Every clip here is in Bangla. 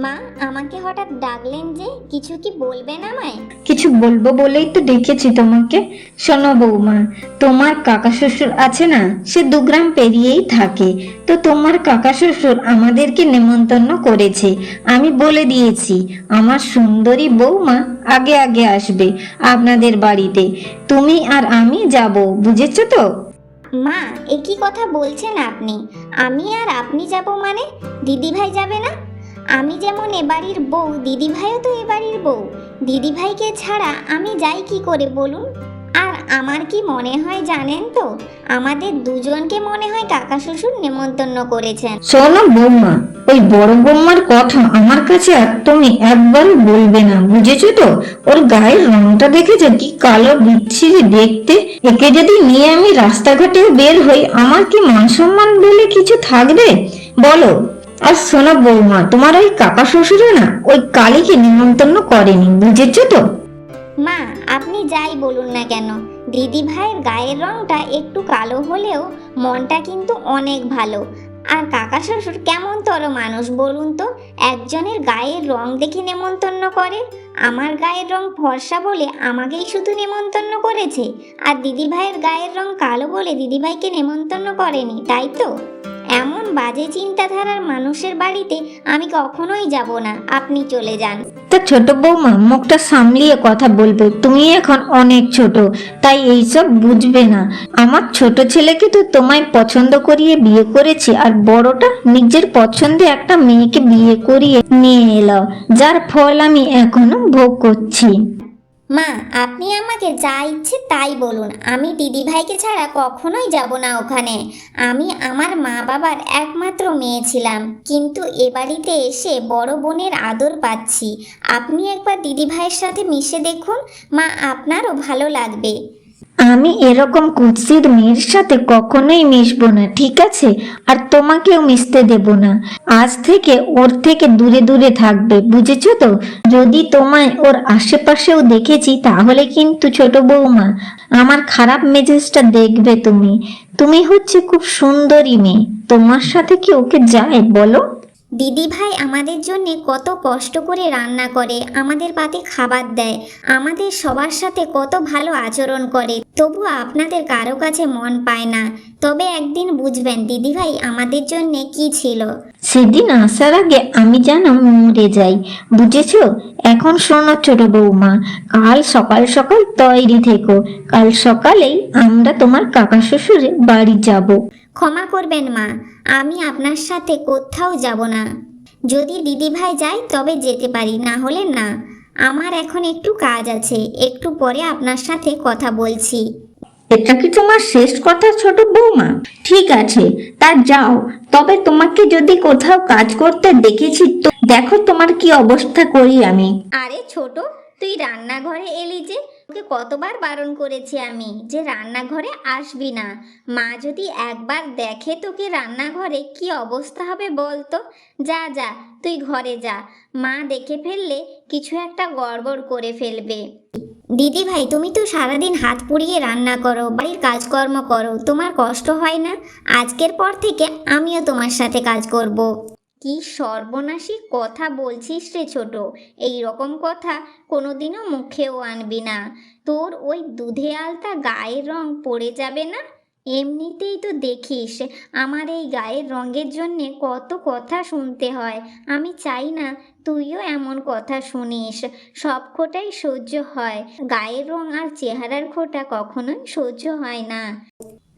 মা আমাকে হঠাৎ ডাকলেন যে কিছু কি বলবেন আমায়? কিছু বলব বলেই তো ডেকেছি তোমাকে। শোনো বৌমা তোমার কাকা শ্বশুর আছে না? সে দু গ্রাম পেরিয়েই থাকে। তো তোমার কাকা শ্বশুর আমাদেরকে নেমন্তন্ন করেছে। আমি বলে দিয়েছি আমার সুন্দরী বৌমা আগে আগে আসবে আপনাদের বাড়িতে। তুমি আর আমি যাব বুঝেছ তো? মা এ কি কথা বলছেন আপনি। আমি আর আপনি যাব মানে? দিদিভাই যাবে না? আমি যেমন এ বাড়ির বউ, দিদিভাইও তো এ বাড়ির বউ। দিদিভাইকে ছাড়া আমি যাই কি করে বলুন? আর আমার কি মনে হয় জানেন তো? আমাদের দুজনকে মনে হয় কাকা শ্বশুর নেমন্তন্ন করেছেন। শোনো বৌমা, ওই বড় বৌমার কথা আমার কাছে তুমি একবারও বলবে না, বুঝেছ তো? ওর গায়ের রংটা দেখেছ কি কালো বিচ্ছিরি দেখতে, একে যদি নিয়ে আমি রাস্তাঘাটেও বের হই, আমার কি মান সম্মান বলে কিছু থাকবে? বলো। আর শোনো বৌমা, তোমার ওই কাকা শ্বশুরে না ওই কালীকে নিমন্ত্রণ করেনি, বুঝেছ তো? মা, আপনি যাই বলুন না কেন, দিদি ভাইয়ের গায়ের রংটা একটু কালো হলেও মনটা কিন্তু অনেক ভালো। আর কাকা শ্বশুর কেমন তর মানুষ বলুন তো, একজনের গায়ের রং দেখে নেমন্তন্ন করে, আমার গায়ের রং ফর্সা বলে আমাকেই শুধু নেমন্তন্ন করেছে, আর দিদি ভাইয়ের গায়ের রং কালো বলে দিদিভাইকে নেমন্তন্ন করেনি, তাই তো? এমন বাজে চিন্তাধারার মানুষের বাড়িতে আমি কখনোই যাব না। আপনি চলে যান। তা ছোট বৌমা, মুখটা সামলিয়ে কথা বলবে। তুমি এখন অনেক ছোট, তাই এইসব বুঝবে না। আমার ছোট ছেলেকে তো তোমায় পছন্দ করিয়ে বিয়ে করেছি, আর বড়টা নিজের পছন্দে একটা মেয়েকে বিয়ে করিয়ে নিয়ে এলো, যার ফল আমি এখনও ভোগ করছি। মা, আপনি আমাকে যা ইচ্ছে তাই বলুন। আমি দিদিভাইকে ছাড়া কখনোই যাব না ওখানে। আমি আমার মা বাবার একমাত্র মেয়ে ছিলাম, কিন্তু এ বাড়িতে এসে বড় বোনের আদর পাচ্ছি। আপনি একবার দিদিভাইয়ের সাথে মিশে দেখুন। মা, আপনারও ভালো লাগবে। আমি এরকম কুৎসিত মেয়ের সাথে কখনোই মিশবো না, ঠিক আছে? আর তোমাকেও মিশতে দেব না। আজ থেকে ওর থেকে দূরে দূরে থাকবে, বুঝেছ তো? যদি তোমায় ওর আশেপাশেও দেখেছি, তাহলে কিন্তু ছোট বৌমা, আমার খারাপ মেজাজটা দেখবে তুমি। তুমি হচ্ছে খুব সুন্দরী মেয়ে। তোমার সাথে কি ওকে যায়, বলো? দিদিভাই আমাদের জন্য কত কষ্ট করে রান্না করে, আমাদের পাতে খাবার দেয়, আমাদের সবার সাথে কত ভালো আচরণ করে। তবু আপনাদের কারও কাছে মন পায় না। তবে একদিন বুঝবেন দিদিভাই আমাদের জন্য কি ছিল। সেদিন আসার আগে আমি যেন মরে যাই। বুঝেছ? এখন শোনো ছোট বৌমা, কাল সকাল সকাল তৈরি থেকো। কাল সকালেই আমরা তোমার কাকা শ্বশুরের বাড়ি যাব। ক্ষমা করবেন মা আমি আপনার সাথে কোথাও যাব না। যদি দিদিভাই যায় তবে যেতে পারি না হলে না। আমার এখন একটু কাজ আছে একটু পরে আপনার সাথে কথা বলছি। এটা কি তোমার শেষ কথা ছোট বৌমা? ঠিক আছে তা যাও। তবে তোমাকে যদি কোথাও কাজ করতে দেখেছি তো দেখো তোমার কি অবস্থা করি আমি। আরে ছোট তুই রান্নাঘরে এলি যে তোকে কতবার বারণ করেছি আমি যে রান্নাঘরে আসবি না। মা যদি একবার দেখে তোকে রান্নাঘরে কি অবস্থা হবে বলতো? যা যা, তুই ঘরে যা। মা দেখে ফেললে কিছু একটা গড়বড় করে ফেলবে। দিদি ভাই, তুমি তো সারাদিন হাত পুড়িয়ে রান্না করো, বাড়ির কাজকর্ম করো, তোমার কষ্ট হয় না? আজকের পর থেকে আমিও তোমার সাথে কাজ করব। কি সর্বনাশী কথা বলছিস রে ছোট? এই রকম কথা কোনোদিনও মুখেও আনবি না। তোর ওই দুধে আলতা গায়ের রং পড়ে যাবে না? এমনিতেই তো দেখিস, আমার এই গায়ের রঙের জন্যে কত কথা শুনতে হয়। আমি চাই না তুইও এমন কথা শুনিস। সব খোটাই সহ্য হয়। গায়ের রং আর চেহারার খোটা কখনোই সহ্য হয় না।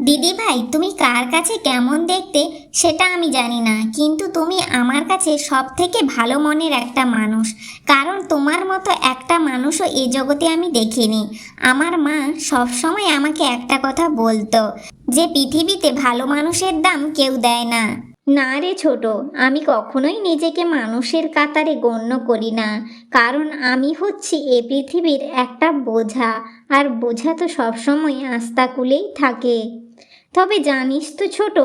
দিদি ভাই, তুমি কার কাছে কেমন দেখতে সেটা আমি জানি না, কিন্তু তুমি আমার কাছে সব থেকে ভালো মনের একটা মানুষ। কারণ তোমার মতো একটা মানুষও এ জগতে আমি দেখিনি। আমার মা সবসময় আমাকে একটা কথা বলতো যে, পৃথিবীতে ভালো মানুষের দাম কেউ দেয় না। না রে ছোট, আমি কখনোই নিজেকে মানুষের কাতারে গণ্য করি না, কারণ আমি হচ্ছি এ পৃথিবীর একটা বোঝা, আর বোঝা তো সবসময় আস্তাকুলেই থাকে। তবে জানিস তো ছোট,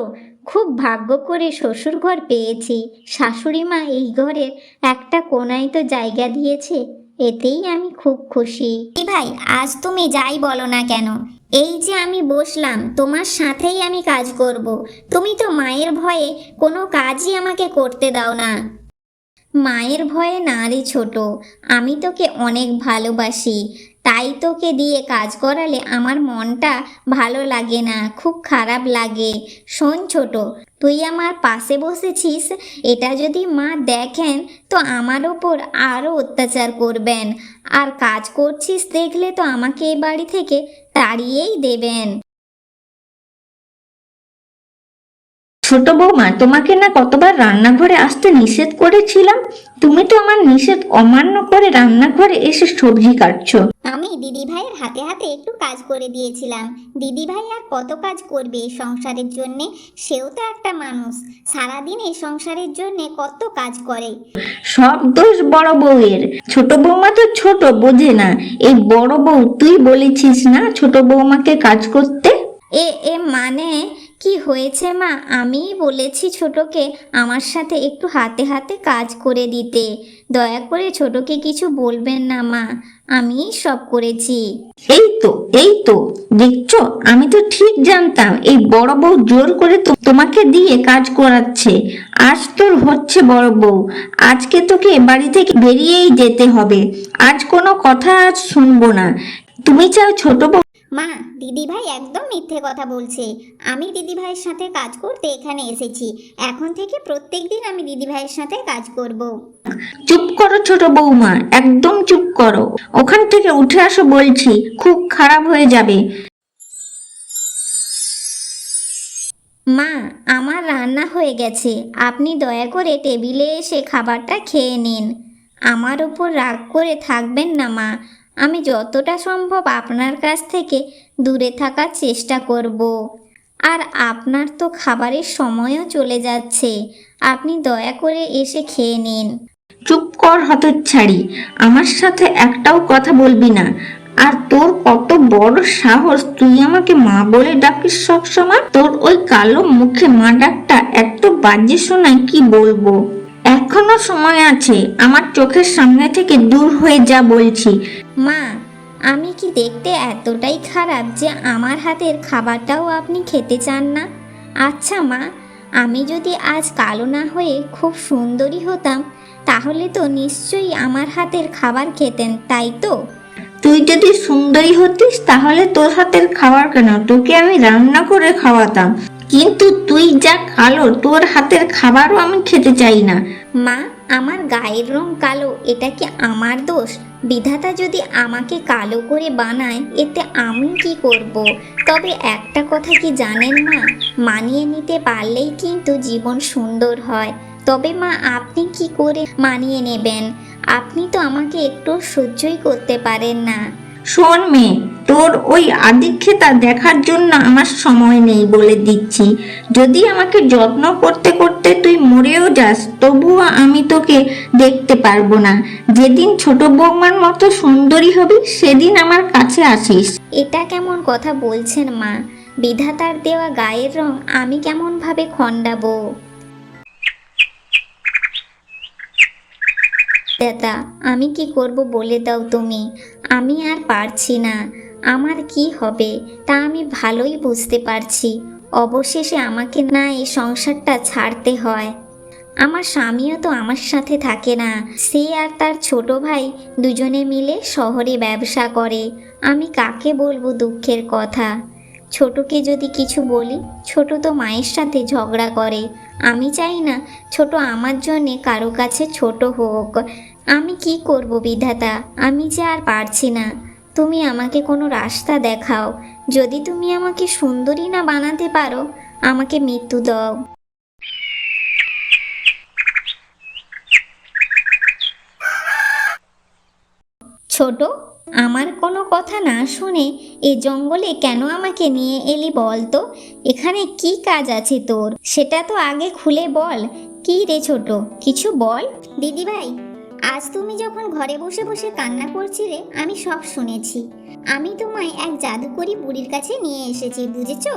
খুব ভাগ্য করে শ্বশুর ঘর পেয়েছি, শাশুড়ি মা এই ঘরের একটা কোনায় তো জায়গা দিয়েছে, এতেই আমি খুব খুশি। ভাই, আজ তুমি যাই বলো না কেন এই যে আমি বসলাম, তোমার সাথেই আমি কাজ করব। তুমি তো মায়ের ভয়ে কোনো কাজই আমাকে করতে দাও না। মায়ের ভয়ে না রে ছোট, আমি তোকে অনেক ভালোবাসি। তাই তোকে দিয়ে কাজ করালে আমার মনটা ভালো লাগে না, খুব খারাপ লাগে। শোন ছোট, তুই আমার পাশে বসেছিস, এটা যদি মা দেখেন তো আমার ওপর আরও অত্যাচার করবেন। আর কাজ করছিস দেখলে তো আমাকে এই বাড়ি থেকে তাড়িয়েই দেবেন। ছোট বৌমা তোমাকে না কতবার রান্নাঘরে আসতে নিষেধ করেছিলাম? তুমি তো আমার নিষেধ অমান্য করে রান্নাঘরে এসে সবজি কাটছো। আমি দিদিভাইয়ের হাতে হাতে একটু কাজ করে দিয়েছিলাম। দিদিভাই আর কত কাজ করবে এই সংসারের জন্যে সেও তো একটা মানুষ। সারাদিন এই সংসারের জন্যে কত কাজ করে। সব দোষ বড় বউয়ের। ছোট বৌমা তো ছোট বোঝে না। এই বড় বউ তুই বলেছিস না ছোট বৌমাকে কাজ করতে? এ এ মানে কি হয়েছে মা? আমিই বলেছি ছোটকে আমার সাথে একটু হাতে হাতে কাজ করে দিতে। দয়া করে ছোটকে কিছু বলবেন না মা। আমিই সব করেছি। এই তো এই তো। দেখছ, আমি তো ঠিক জানতাম এই বড় বউ জোর করে তোমাকে দিয়ে কাজ করাচ্ছে। আজ তোর হচ্ছে বড় বউ। আজকে তোকে বাড়ি থেকে বেরিয়েই যেতে হবে। আজ কোনো কথা আজ শুনব না। তুমি চাও ছোট বউ মা দিদিভাই একদম মিথ্যে কথা বলছে। আমি দিদিভাইয়ের সাথে কাজ করতে এখানে এসেছি। এখন থেকে প্রত্যেক দিন আমি দিদিভাইয়ের সাথে কাজ করব। চুপ করো ছোট বৌমা একদম চুপ করো। ওখান থেকে উঠে আসো বলছি খুব খারাপ হয়ে যাবে। মা আমার রান্না হয়ে গেছে। আপনি দয়া করে টেবিলে এসে খাবারটা খেয়ে নিন। আমার ওপর রাগ করে থাকবেন না মা। আমি যতটা সম্ভব আপনার কাছ থেকে দূরে থাকার চেষ্টা করব। আর আপনার তো খাবারের সময়ও চলে যাচ্ছে। আপনি দয়া করে এসে খেয়ে নিন। চুপ কর হতচ্ছাড়ি। আমার সাথে একটাও কথা বলবি না। আর তোর কত বড় সাহস, তুই আমাকে মা বলে ডাকিস সব সময় তোর ওই কালো মুখে মা ডাকটা এত বাজে শোনায় কি বলব? এখনও সময় আছে আমার চোখের সামনে থেকে দূর হয়ে যা বলছি। মা আমি কি দেখতে এতটাই খারাপ যে আমার হাতের খাবারটাও আপনি খেতে চান না? আচ্ছা মা আমি যদি আজ কালো না হয়ে খুব সুন্দরী হতাম তাহলে তো নিশ্চয়ই আমার হাতের খাবার খেতেন তাই তো? তুই যদি সুন্দরী হতিস তাহলে তোর হাতের খাবার কেন? তোকে আমি রান্না করে খাওয়াতাম। কিন্তু তুই যা কালো, তোর হাতের খাবারও আমি খেতে চাই না। মা, আমার গায়ের রং কালো, এটা কি আমার দোষ? বিধাতা যদি আমাকে কালো করে বানায়, এতে আমি কি করব। তবে একটা কথা কি জানেন মা? মানিয়ে নিতে পারলেই কিন্তু জীবন সুন্দর হয়। তবে মা, আপনি কি করে মানিয়ে নেবেন? আপনি তো আমাকে একটু সহ্যই করতে পারেন না। শোন মেয়ে, তোর ওই আদিক্ষেতা দেখার জন্য আমার সময় নেই বলে দিচ্ছি। যদি আমাকে যত্ন করতে করতে তুই মরেও যাস, তবুও আমি তোকে দেখতে পারব না। যেদিন ছোট বৌমার মতো সুন্দরী হবি, সেদিন আমার কাছে আসিস। এটা কেমন কথা বলছেন মা? বিধাতার দেওয়া গায়ের রং আমি কেমনভাবে খণ্ডাবো? দাদা, আমি কি করব বলে দাও তুমি। আমি আর পারছি না। আমার কি হবে, তা আমি ভালোই বুঝতে পারছি। অবশেষে আমাকে না এই সংসারটা ছাড়তে হয়। আমার স্বামীও তো আমার সাথে থাকে না। সে আর তার ছোট ভাই দুজনে মিলে শহরে ব্যবসা করে। আমি কাকে বলব দুঃখের কথা? ছোটকে যদি কিছু বলি, ছোট তো মায়ের সাথে ঝগড়া করে। আমি চাই না ছোট আমার জন্যে কারও কাছে ছোট হোক। আমি কি করব বিধাতা? আমি যে আর পারছি না। তুমি আমাকে কোনো রাস্তা দেখাও। যদি তুমি আমাকে সুন্দরী না বানাতে পারো, আমাকে মৃত্যু দাও। ছোট আমার কোনো কথা না শুনে এ জঙ্গলে কেন আমাকে নিয়ে এলি বল তো? এখানে কি কাজ আছে তোর? সেটা তো আগে খুলে বল। কি রে ছোট, কিছু বল? দিদিভাই, আজ তুমি যখন ঘরে বসে বসে কান্না করছিলে, আমি সব শুনেছি। আমি তোমায় এক জাদুকরি বুড়ির কাছে নিয়ে এসেছি, বুঝেছ?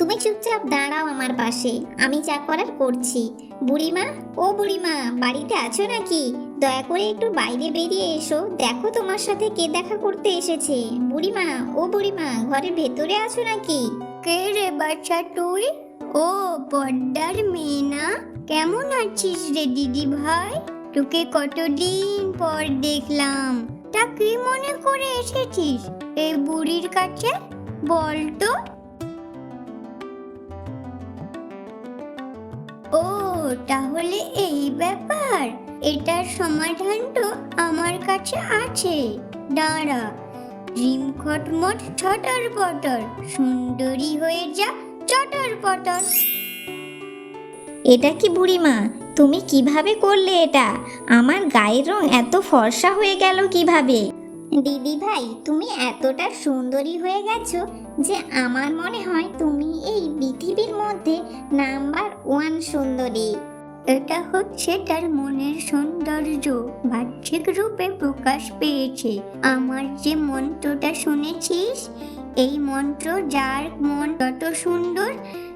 তুমি চুপচাপ দাঁড়াও আমার পাশে। আমি যা করার করছি। বুড়িমা, ও বুড়িমা, বাড়িতে আছো নাকি? দয়া করে একটু বাইরে বেরিয়ে এসো। দেখো তোমার সাথে কে দেখা করতে এসেছে। বুড়িমা, ও বুড়িমা, ঘরের ভেতরে আছো নাকি? কে রে বাচ্চা তুই? ও বড্ডার মেয়ে না কেমন আছিস রে দিদি ভাই? তোকে কতদিন পর দেখলাম। তা কি মনে করে এসেছিস? এই বুড়ির কাছে? বল তাহলে এই ব্যাপার। এটার সমাধান তো আমার কাছে আছে। দাঁড়া। রিম খটমট ছটর পটর সুন্দরী হয়ে যা চটর পটর এটা কি বুড়িমা? তুমি কীভাবে করলে এটা? আমার গায়ের রং এত ফর্সা হয়ে গেল কীভাবে? দিদি ভাই, তুমি এতটা সুন্দরী হয়ে গেছো যে আমার মনে হয় তুমি এই পৃথিবীর মধ্যে নাম্বার ওয়ান সুন্দরী। এটা হচ্ছে তার মনের সৌন্দর্য, বাহ্যিক রূপে প্রকাশ পেয়েছে। আমার যে মন্ত্রটা শুনেছিস, এই মন্ত্র যার মন তত সুন্দর,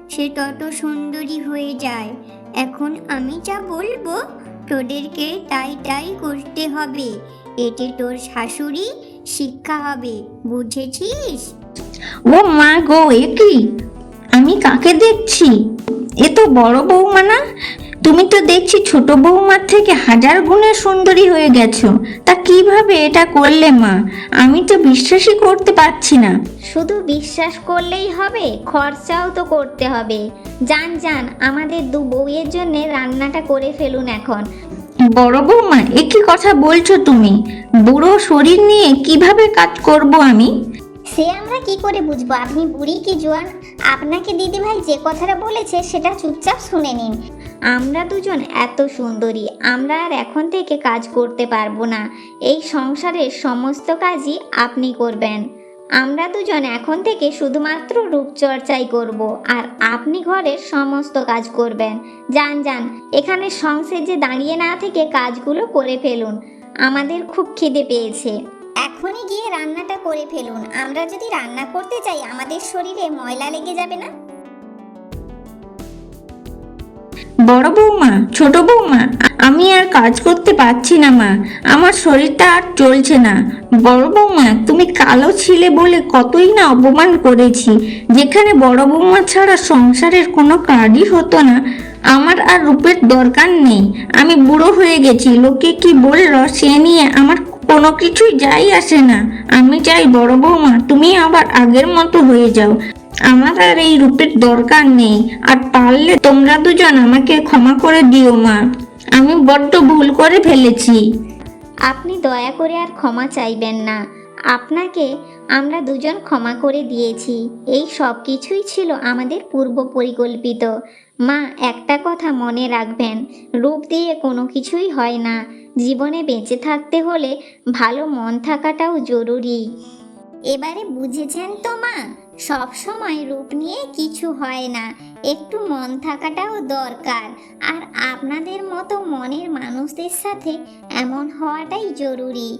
সে তত সুন্দরী হয়ে যায়। এখন আমি যা বলব, তোদেরকে তাই তাই করতে হবে। এতে তোর শাশুড়ি? শিক্ষা হবে বুঝেছিস? ও মা গো এ কি? আমি কাকে দেখছি? এ তো বড় বৌমা না? তুমি তো দেখছি ছোট বৌমার থেকে হাজার গুণে সুন্দরী হয়ে গেছো। তা কীভাবে এটা করলে মা? আমি তো বিশ্বাসই করতে পারছি না। শুধু বিশ্বাস করলেই হবে খরচাও তো করতে হবে। যান যান আমাদের দু বউয়ের জন্য রান্নাটা করে ফেলুন এখন। বড় বৌমা, এ কি কথা বলছো তুমি? বুড়ো শরীর নিয়ে কীভাবে কাজ করব আমি? সে আমরা কি করে বুঝব? আপনি বুড়ি কি জোয়ান? আপনাকে দিদিভাই যে কথাটা বলেছে সেটা চুপচাপ শুনে নিন। আমরা দুজন এত সুন্দরী, আমরা আর এখন থেকে কাজ করতে পারব না। এই সংসারের সমস্ত কাজই আপনি করবেন। আমরা দুজন এখন থেকে শুধুমাত্র রূপচর্চাই করব আর আপনি ঘরের সমস্ত কাজ করবেন। যান যান, এখানে সংসেজে দাঁড়িয়ে না থেকে কাজগুলো করে ফেলুন। আমাদের খুব খিদে পেয়েছে। এখনই গিয়ে রান্নাটা করে ফেলুন। আমরা যদি রান্না করতে চাই, আমাদের শরীরে ময়লা লেগে যাবে না? বড় বৌমা, ছোট বৌমা, আমি আর কাজ করতে পারছি না মা। আমার শরীরটা আর চলছে না। বড় বৌমা, তুমি কালো ছিলে বলে কতই না অপমান করেছি। যেখানে বড় বৌমা ছাড়া সংসারের কোনো কাজই হতো না। আমার আর রূপের দরকার নেই। আমি বুড়ো হয়ে গেছি। লোকে কি বলল সে নিয়ে আমার কোনো কিছুই যাই আসে না। আমি চাই বড় বৌমা, তুমি আবার আগের মতো হয়ে যাও। আমার আর এই রূপের দরকার নেই। আর পারলে তোমরা দুজন আমাকে ক্ষমা করে দিও মা। আমি বড্ড ভুল করে ফেলেছি। আপনি দয়া করে আর ক্ষমা চাইবেন না। আপনাকে আমরা দুজন ক্ষমা করে দিয়েছি। এই সব কিছুই ছিল আমাদের পূর্ব পরিকল্পিত। মা একটা কথা মনে রাখবেন। রূপ দিয়ে কোনো কিছুই হয় না। জীবনে বেঁচে থাকতে হলে ভালো মন থাকাটাও জরুরি। এবারে বুঝেছেন তো মা? সব সময় রূপ নিয়ে কিছু হয় না। একটু মন থাকাটাও দরকার। আর আপনাদের মতো মনের মানুষদের সাথে এমন হওয়াটাই জরুরি।